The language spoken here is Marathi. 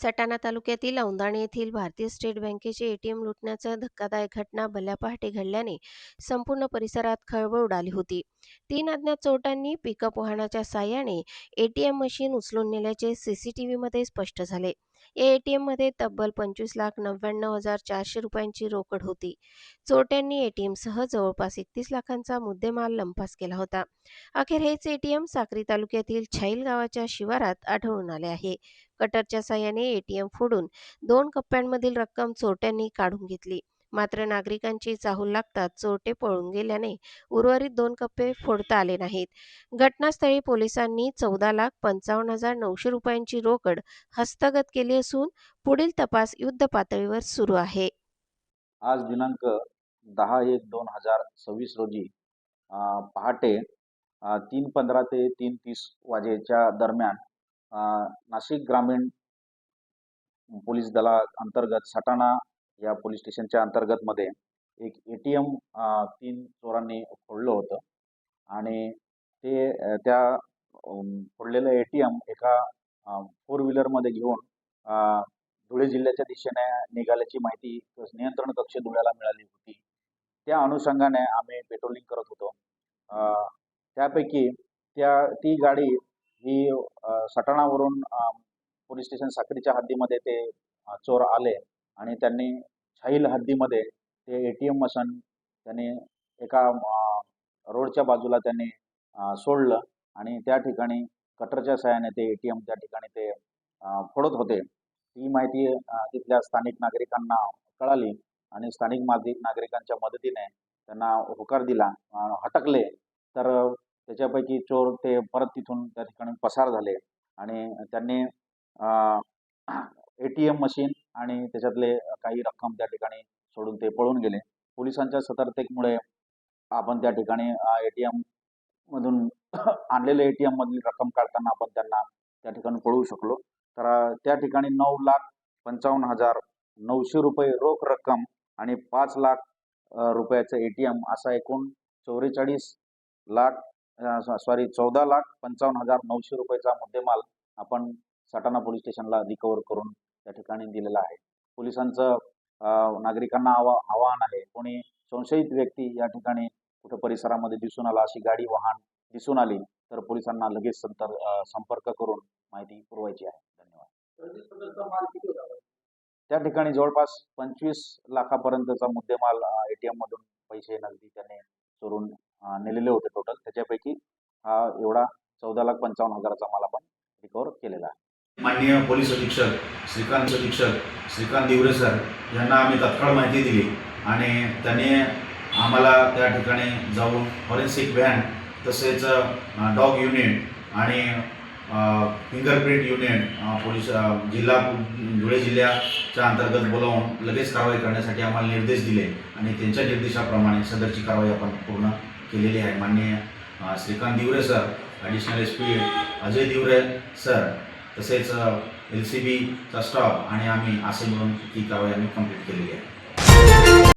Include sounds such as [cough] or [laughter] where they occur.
सटाणा तालुक्यातील औंदाणे येथील भारतीय स्टेट बँकेचे एटीएम लुटण्याचा धक्कादायक घटना भल्या पहाटे घडल्याने संपूर्ण परिसरात खळबळ उडाली होती. तीन अज्ञात चोरट्यांनी पिकअप वाहनाच्या साहाय्याने एटीएम मशीन उचलून नेल्याचे सीसीटीव्हीमध्ये स्पष्ट झाले. या एटीएममध्ये तब्बल पंचवीस लाख नव्याण्णव हजार चारशे रुपयांची रोकड होती. चोरट्यांनी ए टी एमसह जवळपास एकतीस लाखांचा मुद्देमाल लंपास केला होता. अखेर हेच एटीएम साक्री तालुक्यातील छाईल गावाच्या शिवारात आढळून आले आहे. कटरच्या साहाय्याने एटीएम फोडून दोन कप्प्यांमधील रक्कम चोरट्यांनी काढून घेतली. मात्र नागरिकांची चाहूल लागतात चोरटे पळून गेल्याने उर्वरित दोन कप्पे फोडता आले नाहीत. घटनास्थळी पोलिसांनी चौदा लाख पंचावन्न हजार नऊशे रुपयांची रोकड हस्तगत केली असून पुढील तपास युद्ध पातळीवर सुरू आहे. आज दिनांक दहा एक दोन हजार सव्वीस रोजी पहाटे तीन पंधरा ते तीन तीस वाजेच्या दरम्यान नाशिक ग्रामीण पोलीस दला अंतर्गत सटाणा या पोलीस स्टेशनच्या अंतर्गतमध्ये एक ए टी एम तीन चोरांनी फोडलं होतं. आणि ते त्या फोडलेलं ए टी एम एका फोर व्हीलरमध्ये घेऊन धुळे जिल्ह्याच्या दिशेने निघाल्याची माहिती नियंत्रण कक्ष धुळ्याला मिळाली होती. त्या अनुषंगाने आम्ही पेट्रोलिंग करत होतो. त्यापैकी त्या ती गाडी ही सटाणावरून पोलीस स्टेशन साखरीच्या हद्दीमध्ये ते चोर आले. आणि त्यांनी छाईल हद्दीमध्ये ते ए टी एम मशीन त्यांनी एका रोडच्या बाजूला त्यांनी सोडलं आणि त्या ठिकाणी कटरच्या सहाय्याने ते ए टी एम त्या ठिकाणी ते फोडत होते. ही माहिती तिथल्या स्थानिक नागरिकांना कळाली आणि स्थानिक माजी नागरिकांच्या मदतीने त्यांना होकार दिला हटकले. तर त्याच्यापैकी चोर ते परत तिथून त्या ठिकाणी पसार झाले आणि त्यांनी ए टी एम मशीन आणि त्याच्यातले काही रक्कम त्या ठिकाणी सोडून ते पळून गेले. पोलिसांच्या सतर्कतेमुळे आपण त्या ठिकाणी ए टी मधून [coughs] आणलेले ए टी एम मधील रक्कम काढताना आपण त्यांना त्या ठिकाणी पळवू शकलो. तर त्या ठिकाणी नऊ लाख पंचावन्न हजार नऊशे रुपये रोख रक्कम आणि पाच लाख रुपयाचं ए टी एम असा एकूण चौवेचाळीस लाख सॉरी चौदा लाख पंचावन्न हजार नऊशे रुपयाचा मुद्देमाल आपण सटाणा पोलीस स्टेशनला रिकवर करून त्या ठिकाणी दिलेला आहे. पोलिसांचं नागरिकांना आवा आवाहन आहे. कोणी संशयित व्यक्ती या ठिकाणी कुठं परिसरामध्ये दिसून आला अशी गाडी वाहन दिसून आली तर पोलिसांना लगेच संपर्क करून माहिती पुरवायची आहे. धन्यवाद. त्या ठिकाणी जवळपास पंचवीस लाखापर्यंतचा मुद्देमाल एटीएम मधून पैसे नगदी त्याने चोरून नेलेले होते टोटल त्याच्यापैकी हा एवढा चौदा लाख पंचावन्न हजाराचा माल आपण रिकवर केलेला आहे. माननीय पोलीस अधीक्षक श्रीकांत अधीक्षक श्रीकांत दिवरे सर यांना आम्ही तत्काळ माहिती दिली आणि त्यांनी आम्हाला त्या ठिकाणी जाऊन फॉरेन्सिक व्हॅन तसेच डॉग युनिट आणि फिंगरप्रिंट युनिट पोलीस जिल्हा धुळे जिल्ह्याच्या अंतर्गत बोलावून लगेच कारवाई करण्यासाठी आम्हाला निर्देश दिले आणि त्यांच्या निर्देशाप्रमाणे सदरची कारवाई आपण पूर्ण केलेली आहे. माननीय Shrikant Divare sir additional S P Ajay Divare sir तसेच एल सी बीचा स्टाफ आणि आम्ही असे मिळून ती कारवाई आम्ही कंप्लीट केलेली आहे.